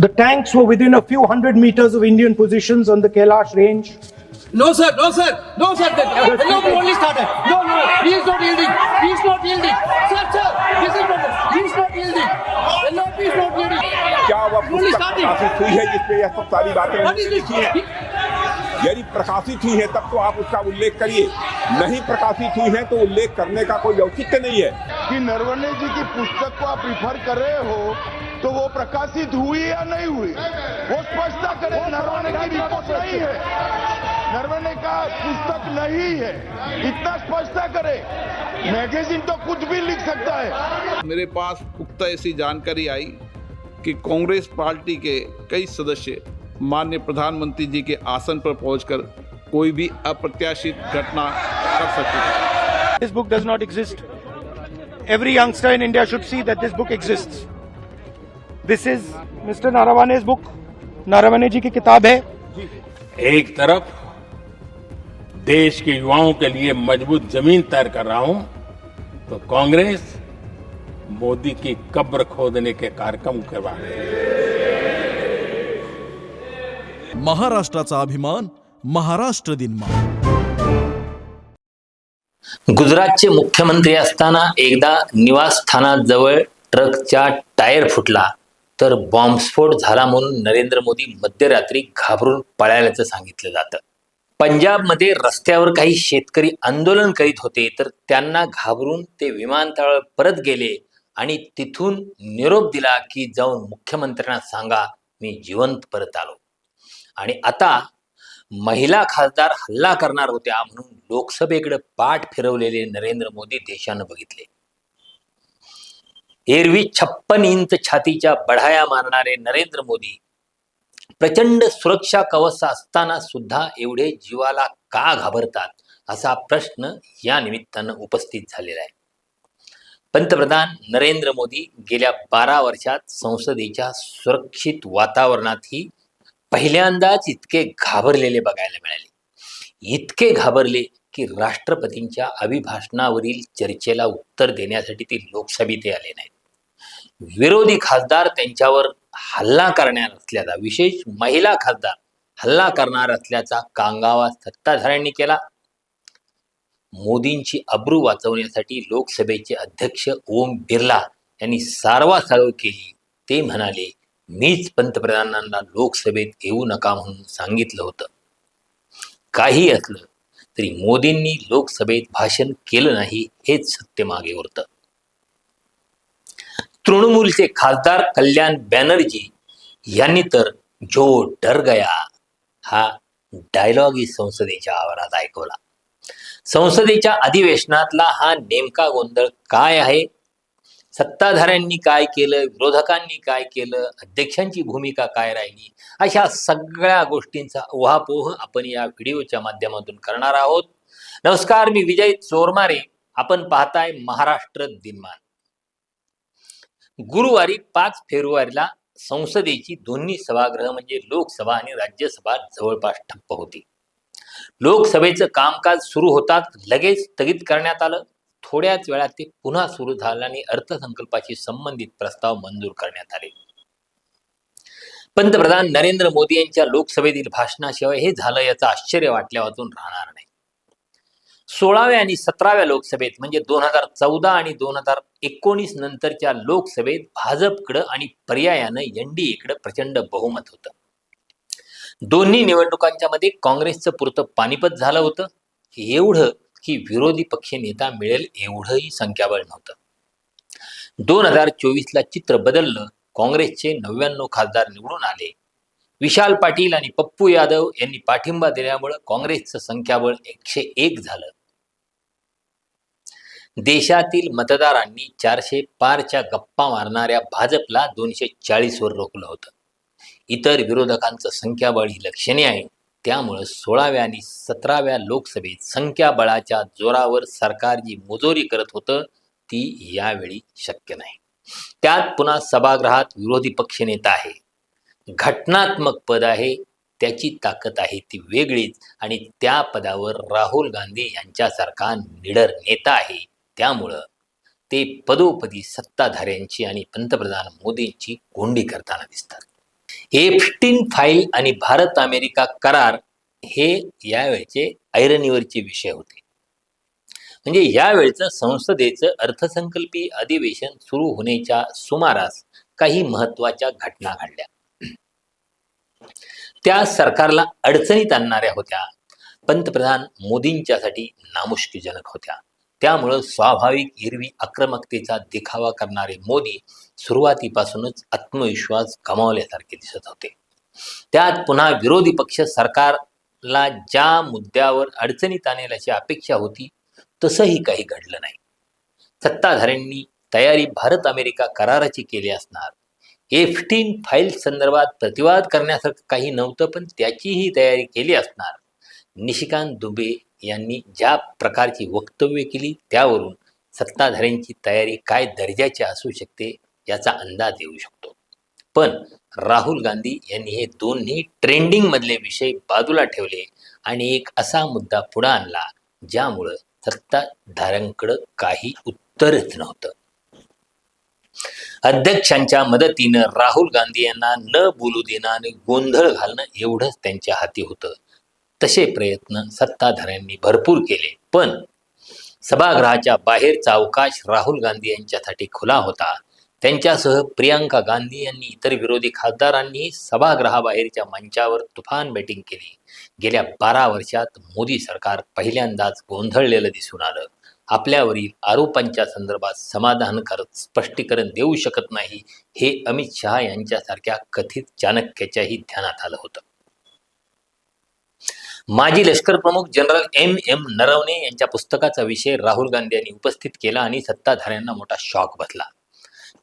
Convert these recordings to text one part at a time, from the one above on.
The tanks were within a few hundred meters of Indian positions on the Kailash range. No, sir, no, sir, no, sir. The no, only started. No, no, he is not yielding. He is not yielding. Sir, sir, this is not. He is not yielding. The no, he is not yielding. क्या वह पुस्तक. प्रकाशित हुई है जिसपे यह सब सारी बातें? लिखी हैं यदि प्रकाशित हुई है तब तो आप उसका उल्लेख करिए नहीं प्रकाशित हुई है तो उल्लेख करने का कोई औचित्य नहीं है कि नरवणे जी की पुस्तक को आप रिफर कर रहे हो तो वो प्रकाशित हुई या नहीं हुई वो स्पष्टता करें नरवणे की रिपोर्ट नहीं है। नरवणे का पुस्तक नहीं है। इतना स्पष्टता करे। मैगजीन तो कुछ भी लिख सकता है। मेरे पास पुख्ता ऐसी जानकारी आई कि कांग्रेस पार्टी के कई सदस्य माननीय प्रधानमंत्री जी के आसन पर पहुंचकर कोई भी अप्रत्याशित घटना कर सकते थे This book does not exist. Every youngster in India should see that this book exists. This is Mr. Naravane's book. Naravane ji की किताब है एक तरफ देश के युवाओं के लिए मजबूत जमीन तैयार कर रहा हूं तो कांग्रेस मोदी की कब्र खोदने के कार्यक्रम करवा रही महाराष्ट्राचा अभिमान महाराष्ट्र दिन गुजरातचे मुख्यमंत्री असताना एकदा निवासस्थानाजवळ ट्रकचा टायर फुटला तर बॉम्बस्फोट झाला म्हणून नरेंद्र मोदी मध्यरात्री घाबरून पळाल्याचं सांगितलं जातं. पंजाबमध्ये रस्त्यावर काही शेतकरी आंदोलन करीत होते तर त्यांना घाबरून ते विमानतळावर परत गेले आणि तिथून निरोप दिला की जाऊन मुख्यमंत्र्यांना सांगा मी जिवंत परत आलो. आणि आता महिला खासदार हल्ला करणार होत्या म्हणून लोकसभेकडे पाठ फिरवलेले नरेंद्र मोदी देशानं बघितले. एरवी छप्पन इंच छातीच्या बढाया मारणारे नरेंद्र मोदी. प्रचंड सुरक्षा कवच असताना सुद्धा एवढे जीवाला का घाबरतात? असा प्रश्न या निमित्तानं उपस्थित झालेला आहे. पंतप्रधान नरेंद्र मोदी गेल्या बारा वर्षात संसदेच्या सुरक्षित वातावरणातही पहिल्यांदाच इतके घाबरलेले बघायला मिळाले. इतके घाबरले की राष्ट्रपतींच्या अभिभाषणावरील चर्चेला उत्तर देण्यासाठी ते लोकसभेत आले नाहीत. विरोधी खासदार त्यांच्यावर हल्ला करणार असल्याचा विशेष महिला खासदार हल्ला करणार असल्याचा कांगावा सत्ताधाऱ्यांनी केला. मोदींची अब्रू वाचवण्यासाठी लोकसभेचे अध्यक्ष ओम बिर्ला यांनी सारवासारव केली. ते म्हणाले मीच पंतप्रधानांना लोकसभेत येऊ नका म्हणून सांगितलं होतं. काही असलं तरी मोदींनी लोकसभेत भाषण केलं नाही हेच सत्य मागे उरतं तृणमूलचे खासदार कल्याण बॅनर्जी यांनी तर जो डर गया. हा डायलॉग संसदेच्या आवारात ऐकवला. संसदेच्या अधिवेशनातला हा नेमका गोंधळ काय आहे? सत्ताधाऱ्यांनी काय केलं? विरोधकांनी काय केलं? अध्यक्षांची भूमिका काय राहिली? अशा सगळ्या गोष्टींचा उहापोह आपण या व्हिडिओच्या माध्यमातून करणार आहोत. नमस्कार मी विजय चोरमारे. आपण पाहताय महाराष्ट्र दिनमान. गुरुवारी पाच फेब्रुवारीला संसदेची दोन्ही सभागृह म्हणजे लोकसभा आणि राज्यसभा जवळपास ठप्प होती. लोकसभेचं कामकाज सुरू होताच लगेच स्थगित करण्यात आलं. थोड्याच वेळात ते पुन्हा सुरू झालं आणि अर्थसंकल्पाशी संबंधित प्रस्ताव मंजूर करण्यात आले. पंतप्रधान नरेंद्र मोदी यांच्या लोकसभेतील भाषणाशिवाय हे झालं याचं आश्चर्य वाटल्या वाचून राहणार नाही. सोळाव्या आणि सतराव्या लोकसभेत म्हणजे दोन हजार चौदा आणि दोन हजार एकोणीस नंतरच्या लोकसभेत भाजपकडं आणि पर्यायानं एनडीएकडं प्रचंड बहुमत होतं. दोन्ही निवडणुकांच्या मध्ये काँग्रेसचं पुरतं पानिपत झालं होतं. एवढं की विरोधी पक्ष नेता मिळेल एवढंही संख्याबळ नव्हतं. दोन हजार चोवीसला चित्र बदललं काँग्रेसचे नव्याण्णव खासदार निवडून आले. विशाल पाटील आणि पप्पू यादव यांनी पाठिंबा दिल्यामुळं काँग्रेसचं संख्याबळ एकशे एक झालं. देशातील मतदारांनी चारशे पारच्या गप्पा मारणाऱ्या भाजपला दोनशे चाळीसवर रोखलं होतं. इतर विरोधकांचं संख्याबळ ही लक्षणीय आहे. त्यामुळं सोळाव्या आणि सतराव्या लोकसभेत संख्याबळाच्या जोरावर सरकार जी मोजोरी करत होतं ती यावेळी शक्य नाही. त्यात पुन्हा सभागृहात विरोधी पक्षनेता आहे. घटनात्मक पद आहे त्याची ताकद आहे ती वेगळीच आणि त्या पदावर राहुल गांधी यांच्यासारखा निडर नेता आहे त्यामुळं ते पदोपदी सत्ताधाऱ्यांची आणि पंतप्रधान मोदींची कोंडी करताना दिसतात. एफटीन फाईल आणि भारत अमेरिका करार हे यावेळचे ऐरणीवरचे विषय होते. म्हणजे यावेळचं संसदेचं अर्थसंकल्पीय अधिवेशन सुरू होण्याच्या सुमारास काही महत्त्वाच्या घटना घडल्या. त्या सरकारला अडचणीत आणणाऱ्या होत्या. पंतप्रधान मोदींच्यासाठी नामुष्कीजनक होत्या. त्यामुळं स्वाभाविक हिरवी आक्रमकतेचा देखावा करणारे मोदी सुरुवातीपासूनच आत्मविश्वास गमावल्यासारखे दिसत होते. त्यात पुन्हा विरोधी पक्ष सरकारला ज्या मुद्द्यावर अडचणीत आणेल अशी अपेक्षा होती तसंही काही घडलं नाही. सत्ताधाऱ्यांनी तयारी भारत अमेरिका कराराची केली असणार. एफटीन फाईल संदर्भात प्रतिवाद करण्यासारखं काही नव्हतं पण त्याचीही तयारी केली असणार. निशिकांत दुबे यांनी ज्या प्रकारची वक्तव्य केली त्यावरून सत्ताधाऱ्यांची तयारी काय दर्जाची असू शकते याचा अंदाज येऊ शकतो. पण राहुल गांधी यांनी हे दोन्ही ट्रेंडिंग मधले विषय बाजूला ठेवले आणि एक असा मुद्दा पुढे आणला ज्यामुळं सत्ताधाऱ्यांकडं काही उत्तरच नव्हतं. अध्यक्षांच्या मदतीनं राहुल गांधी यांना न बोलू देणं आणि गोंधळ घालणं एवढंच त्यांच्या हाती होतं. तसे प्रयत्न सत्ताधाऱ्यांनी भरपूर केले. पण सभागृहाच्या बाहेरचा अवकाश राहुल गांधी यांच्यासाठी खुला होता. त्यांच्यासह प्रियांका गांधी यांनी इतर विरोधी खासदारांनी सभागृहाबाहेरच्या मंचावर तुफान बॅटिंग केली. गेल्या बारा वर्षात मोदी सरकार पहिल्यांदाच गोंधळलेलं दिसून आलं. आपल्यावरील आरोपांच्या संदर्भात समाधानकारक स्पष्टीकरण देऊ शकत नाही हे अमित शहा यांच्यासारख्या कथित चाणक्याच्याही ध्यानात आलं होतं. माजी लष्कर प्रमुख जनरल एम एम नरवणे यांच्या पुस्तकाचा विषय राहुल गांधी यांनी उपस्थित केला आणि सत्ताधाऱ्यांना मोठा शॉक बसला.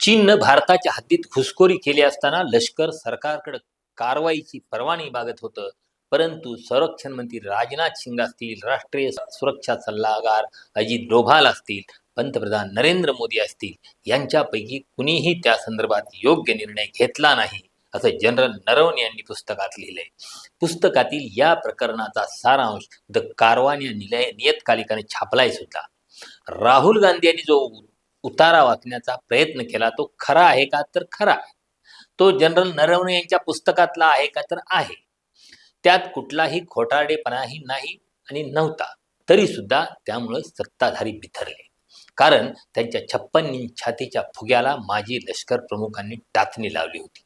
चीननं भारताच्या हद्दीत घुसखोरी केली असताना लष्कर सरकारकडे कारवाईची परवानगी मागत होतं. परंतु संरक्षण मंत्री राजनाथ सिंग असतील राष्ट्रीय सुरक्षा सल्लागार अजित डोभाल असतील पंतप्रधान नरेंद्र मोदी असतील यांच्यापैकी कुणीही त्या संदर्भात योग्य निर्णय घेतला नाही. असं जनरल नरवणे यांनी पुस्तकात लिहिलंय. पुस्तकातील या प्रकरणाचा सारांश द कारवान या निलय नियतकालिकाने छापलाय सुद्धा. राहुल गांधी यांनी जो उतारा वाचण्याचा प्रयत्न केला तो खरा आहे का? तर खरा आहे. तो जनरल नरवणे यांच्या पुस्तकातला आहे का? तर आहे. त्यात कुठलाही खोटारडेपणाही नाही आणि नव्हता. तरी सुद्धा त्यामुळे सत्ताधारी बिथरले. कारण त्यांच्या छप्पन छातीच्या फुग्याला माजी लष्कर प्रमुखांनी टाचणी लावली होती.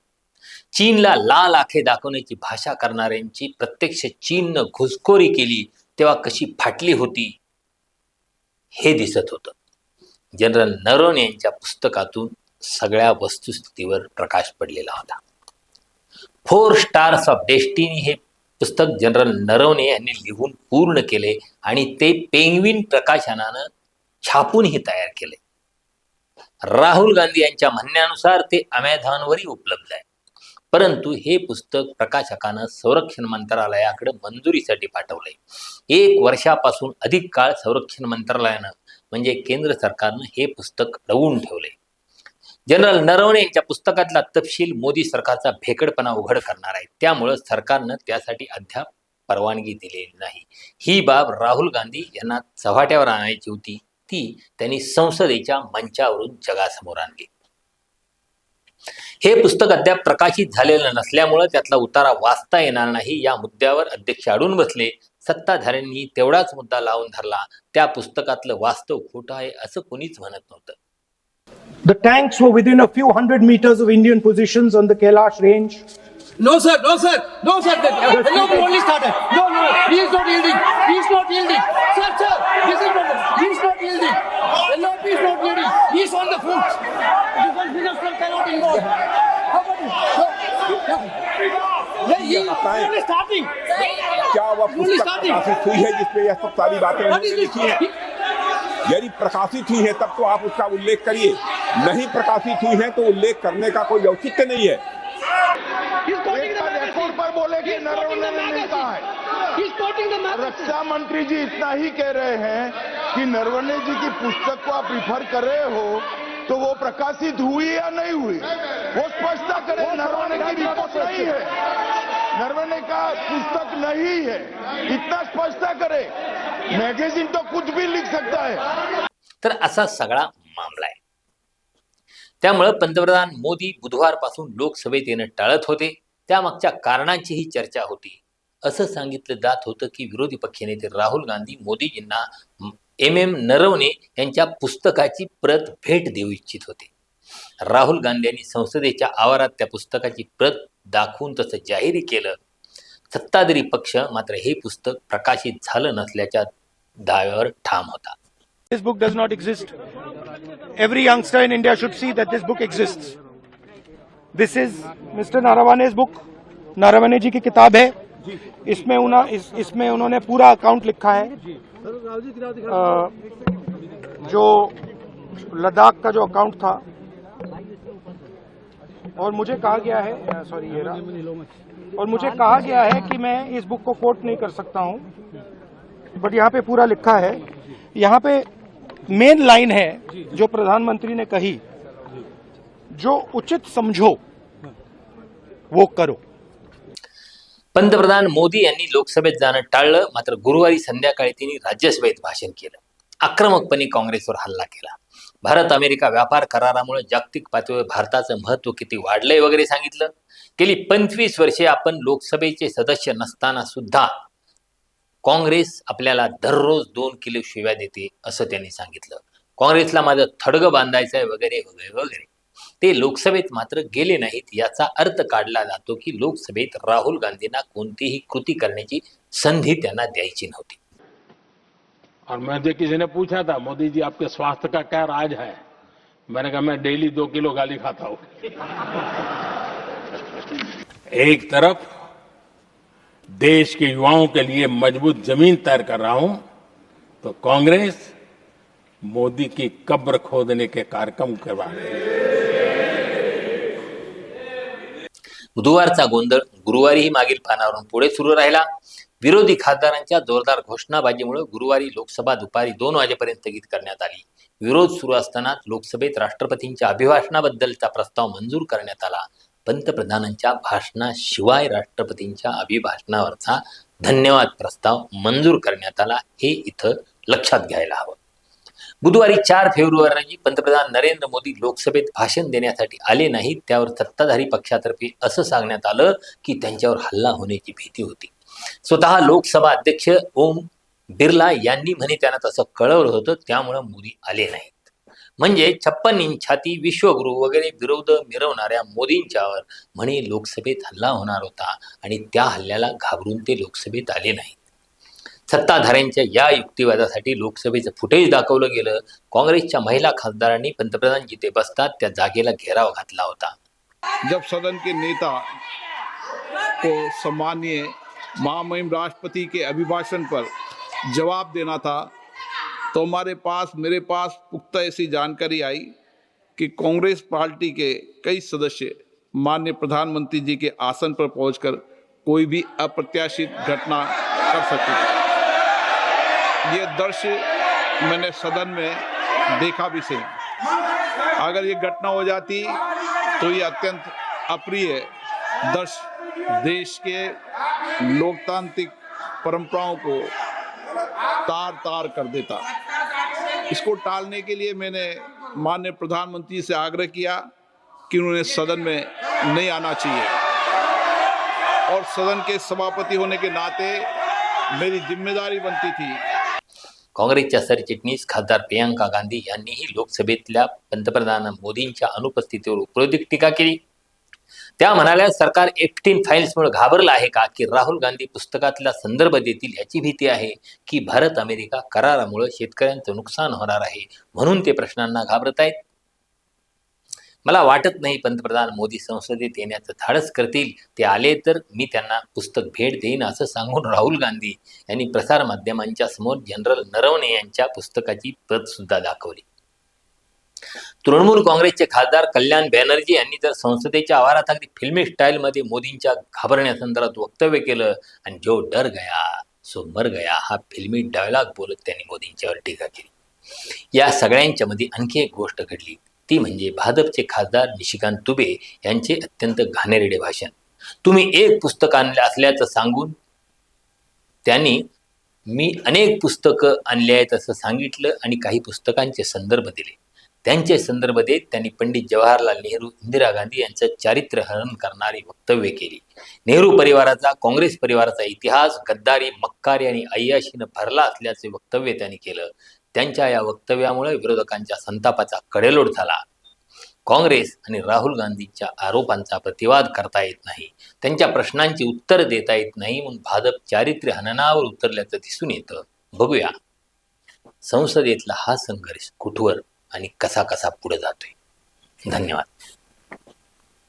चीनला लाल आखे दाखवण्याची भाषा करणाऱ्यांची प्रत्यक्ष चीननं घुसखोरी केली तेव्हा कशी फाटली होती हे दिसत होतं. जनरल नरोन यांच्या पुस्तकातून सगळ्या वस्तुस्थितीवर प्रकाश पडलेला होता. फोर स्टार्स ऑफ डेस्टिनी हे पुस्तक जनरल नरवणे यांनी लिहून पूर्ण केले आणि ते पेंग्विन प्रकाशनानं छापूनही तयार केले. राहुल गांधी यांच्या म्हणण्यानुसार ते अमेझॉनवरही उपलब्ध आहे. परंतु हे पुस्तक प्रकाशकानं संरक्षण मंत्रालयाकडे मंजुरीसाठी पाठवलंय. एक वर्षापासून अधिक काळ संरक्षण मंत्रालयानं म्हणजे केंद्र सरकारनं हे पुस्तक लवून ठेवले जनरल नरवणे यांच्या पुस्तकातला तपशील मोदी सरकारचा भेकडपणा उघड करणार आहे. त्यामुळं सरकारनं त्यासाठी अद्याप परवानगी दिलेली नाही. ही बाब राहुल गांधी यांना चव्हाट्यावर आणायची होती. ती त्यांनी संसदेच्या मंचावरून जगासमोर आणली. हे पुस्तक अद्याप प्रकाशित झालेलं नसल्यामुळं त्यातला उतारा वाचता येणार नाही या मुद्द्यावर अध्यक्ष अडून बसले सत्ताधाऱ्यांनी तेवढाच मुद्दा लावून धरला त्या पुस्तकातलं वास्तव खोटं आहे असं कोणीच म्हणत नव्हतं The tanks were within a few hundred meters of Indian positions on the Kailash range. No, sir, no, sir, no, sir. The LOB only started. No, no, he is not yielding. He is not yielding. Sir, sir, this is not. He is not yielding. LOB is not yielding. He is on the foot. Because minister cannot involve. Only starting. क्या वह पुस्तक प्रकाशित हुई है जिसपे यह सब सारी बातें उन्होंने लिखी हैं। यदि प्रकाशित हुई है तब तो आप उसका उल्लेख करिए। नहीं प्रकाशित हुई है तो उल्लेख करने का कोई औचित्य नहीं है। पर बोले कि नरवणे ने है. रक्षा मंत्री जी इतना ही कह रहे हैं कि नरवणे जी की पुस्तक को आप रिफर कर रहे हो तो वो प्रकाशित हुई या नहीं हुई? वो स्पष्टता करें नरवणे की रिपोर्ट नहीं है। नरवणे का पुस्तक नहीं है। इतना स्पष्टता करे। मैगजीन तो कुछ भी लिख सकता है। तर असा सगळा मामला आहे. त्यामुळं पंतप्रधान मोदी बुधवारपासून लोकसभेत येणं टाळत होते. त्यामागच्या कारणांचीही चर्चा होती. असं सांगितलं जात होतं की विरोधी पक्षनेते राहुल गांधी मोदीजींना एम एम नरवणे यांच्या पुस्तकाची प्रत भेट देऊ इच्छित होते. राहुल गांधी यांनी संसदेच्या आवारात त्या पुस्तकाची प्रत दाखवून तसं जाहीर केलं. सत्ताधारी पक्ष मात्र हे पुस्तक प्रकाशित झालं नसल्याच्या दाव्यावर ठाम होता. This book does not exist every youngster in India should see that this book exist this is mister Naravane's book Naravane ji की किताब है इसमें उना, इस, इसमें उन्होंने पूरा अकाउंट लिखा है। जो लद्दाख का जो अकाउंट था और मुझे कहा गया है सॉरी ये और मुझे कहा गया है कि मैं इस बुक को कोट नहीं कर सकता हूँ बट यहाँ पे पूरा लिखा है। यहाँ पे मेन लाइन है जो प्रधानमंत्री ने कही जो उचित समझो वो करो। पंतप्रधान मोदी यांनी लोकसभेत जाणं टाळलं. मात्र गुरुवारी संध्याकाळी त्यांनी राज्यसभेत भाषण केलं. आक्रमकपणे काँग्रेसवर हल्ला केला. भारत अमेरिका व्यापार करारामुळे जागतिक पातळीवर भारताचं महत्त्व किती वाढलंय वगैरे सांगितलं. गेली पंचवीस वर्षे आपण लोकसभेचे सदस्य नसताना सुद्धा काँग्रेस आपल्याला दररोज दोन किलो शिव्या देते असं त्यांनी सांगितलं. काँग्रेसला माझं थडगं बांधायचं आहे वगैरे वगैरे वगैरे. ते लोकसभेत मात्र गेले नाहीत. याचा अर्थ काढला जातो की लोकसभेत राहुल गांधींना कोणतीही कृती करण्याची संधी त्यांना द्यायची नव्हती. और मुझे किसी ने पूछा था, मोदी जी, आपके स्वास्थ्य का क्या राज है? मैंने कहा, मैं डेली दो किलो गाली खाता हूँ। एक तरफ़, देश के युवाओं के लिए मज़बूत ज़मीन तैयार कर रहा हूँ तो कांग्रेस मोदी की कब्र खोदने के कार्यक्रम करवा रही है। बुधवारचा गोंधळ गुरुवारीही मागील पानावरून पुढे सुरू राहिला. विरोधी खासदारांच्या जोरदार घोषणाबाजीमुळे गुरुवारी लोकसभा दुपारी दोन वाजेपर्यंत स्थगित करण्यात आली. विरोध सुरू असतानाच लोकसभेत राष्ट्रपतींच्या अभिभाषणाबद्दलचा प्रस्ताव मंजूर करण्यात आला. पंतप्रधानांच्या भाषणाशिवाय राष्ट्रपतींच्या अभिभाषणावरचा धन्यवाद प्रस्ताव मंजूर करण्यात आला हे इथं लक्षात घ्यायला हवं. बुधवारी चार फेब्रुवारी रोजी पंतप्रधान नरेंद्र मोदी लोकसभेत भाषण देण्यासाठी आले नाहीत. त्यावर सत्ताधारी पक्षातर्फे असं सांगण्यात आलं की त्यांच्यावर हल्ला होण्याची भीती होती. स्वतः लोकसभा अध्यक्ष ओम बिर्ला यांनी म्हणे त्यांना तसं कळवलं होतं त्यामुळे मोदी आले नाहीत. म्हणजे छप्पन इंच छाती विश्वगुरु वगैरे विरोध मिरवणाऱ्या मोदींच्यावर म्हणे लोकसभेत हल्ला होणार होता आणि त्या हल्ल्याला घाबरून ते लोकसभेत आले नाहीत. सत्ताधाऱ्यांच्या या युक्तिवादासाठी लोकसभेचं फुटेज दाखवलं गेलं. काँग्रेसच्या महिला खासदारांनी पंतप्रधान जिथे बसतात, त्या जागेला घेराव घातला होता. जब सदन के नेता को सम्मानीय महामहिम राष्ट्रपति के अभिभाषण पर जवाब देना था तो हमारे पास, मेरे पास पुख्ता ऐसी जानकारी आई कि कांग्रेस पार्टी के कई सदस्य माननीय प्रधानमंत्री जी के आसन पर पहुंचकर कोई भी अप्रत्याशित घटना कर सकते थे। ये दृश्य मैंने सदन में देखा भी सही अगर ये घटना हो जाती तो ये अत्यंत अप्रिय दृश्य देश के लोकतांत्रिक परंपराओं को तार तार कर देता। इसको टालने के लिए मैंने माननीय प्रधानमंत्री से आग्रह किया कि उन्होंने सदन में नहीं आना चाहिए। और सदन के सभापति होने के नाते मेरी ज़िम्मेदारी बनती थी काँग्रेसच्या सरचिटणीस खासदार प्रियांका गांधी यांनीही लोकसभेतल्या पंतप्रधान मोदींच्या अनुपस्थितीवर उपरोधिक टीका केली. त्या म्हणाल्या सरकार एफटीन फाईल्समुळे घाबरलं आहे का? की राहुल गांधी पुस्तकातला संदर्भ देतील याची भीती आहे की भारत अमेरिका करारामुळे शेतकऱ्यांचं नुकसान होणार आहे म्हणून ते प्रश्नांना घाबरत आहेत. मला वाटत नाही पंतप्रधान मोदी संसदेत येण्याचं धाडस करतील. ते आले तर मी त्यांना पुस्तक भेट देईन असं सांगून राहुल गांधी यांनी प्रसारमाध्यमांच्या समोर जनरल नरवणे यांच्या पुस्तकाची प्रत सुद्धा दाखवली. तृणमूल काँग्रेसचे खासदार कल्याण बॅनर्जी यांनी तर संसदेच्या आवारात अगदी फिल्मी स्टाईलमध्ये मोदींच्या घाबरण्यासंदर्भात वक्तव्य केलं आणि जो डर गया सो मर गया हा फिल्मी डायलॉग बोलत त्यांनी मोदींच्यावर टीका केली. या सगळ्यांच्या मध्ये आणखी एक गोष्ट घडली. ती म्हणजे भाजपचे खासदार निशिकांत दुबे यांचे अत्यंत घाणेरडे भाषण. तुम्ही एक पुस्तक आणलं असल्याचं सांगून त्यांनी मी अनेक पुस्तकं आणली आहेत असं सांगितलं आणि काही पुस्तकांचे संदर्भ दिले. त्यांचे संदर्भ देत त्यांनी पंडित जवाहरलाल नेहरू इंदिरा गांधी यांचं चारित्र्य हनन करणारी वक्तव्य केली. नेहरू परिवाराचा काँग्रेस परिवाराचा इतिहास गद्दारी मक्कारी आणि अय्याशीनं भरला असल्याचे वक्तव्य त्यांनी केलं. त्यांच्या या वक्तव्यामुळे विरोधकांच्या संतापाचा कडेलोट झाला. काँग्रेस आणि राहुल गांधींच्या आरोपांचा प्रतिवाद करता येत नाही. त्यांच्या प्रश्नांची उत्तर देता येत नाही म्हणून भाजप चारित्र्य हननावर उतरल्याचं दिसून येतं. बघूया. संसदेतला हा संघर्ष कुठवर आणि कसा कसा पुढे जातोय? धन्यवाद.